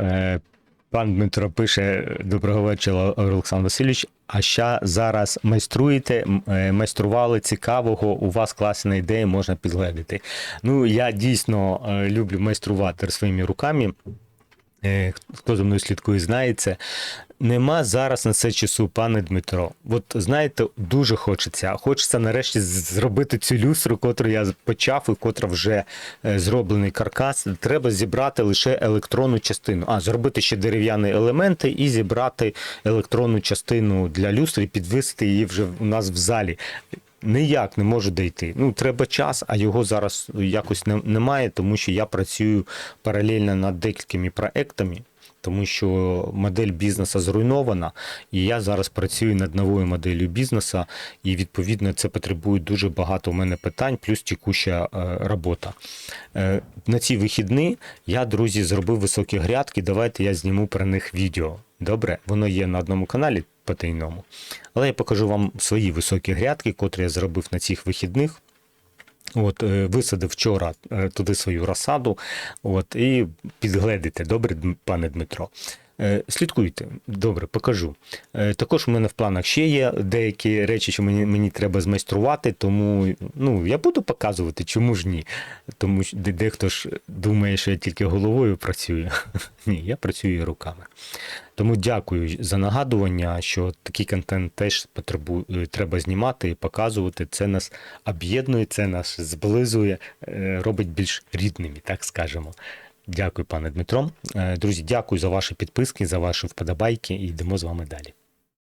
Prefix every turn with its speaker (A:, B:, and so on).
A: Е, Пан Дмитро пише: Доброго вечора, Олександр Васильович. А ще зараз майструєте, е, майстрували цікавого, у вас класна ідея, можна підгледати. Ну, я дійсно е, люблю майструвати своїми руками. Е, Хто за мною слідкує, знає це. Нема зараз на це часу, пане Дмитро. От знаєте, дуже хочеться. Хочеться нарешті зробити цю люстру, котру я почав, і котра вже е, зроблений каркас. Треба зібрати лише електронну частину. А, зробити ще дерев'яні елементи і зібрати електронну частину для люстри підвисити її вже у нас в залі. Ніяк не можу дійти. Ну, треба час, а його зараз якось не- немає, тому що я працюю паралельно над декількома проектами, тому що модель бізнесу зруйнована, і я зараз працюю над новою моделлю бізнесу, і відповідно це потребує дуже багато у мене питань, плюс текуща е, робота. Е, на ці вихідні я, друзі, зробив високі грядки. Давайте я зніму про них відео. Добре, воно є на одному каналі потайному. Але я покажу вам свої високі грядки, котрі я зробив на цих вихідних. От, е, висадив вчора е, туди свою розсаду. От, і підгледите, добре, пане Дмитро. Е, Слідкуйте, добре, покажу. Е, Також у мене в планах ще є деякі речі, що мені, мені треба змайструвати, тому ну, я буду показувати, чому ж ні. Тому що дехто ж думає, що я тільки головою працюю. Ні, я працюю руками. Тому дякую за нагадування, що такий контент теж потребує, треба знімати і показувати. Це нас об'єднує, це нас зблизує, е, робить більш рідними, так скажемо. Дякую, пане Дмитро. Е, Друзі, дякую за ваші підписки, за ваші вподобайки і йдемо з вами далі.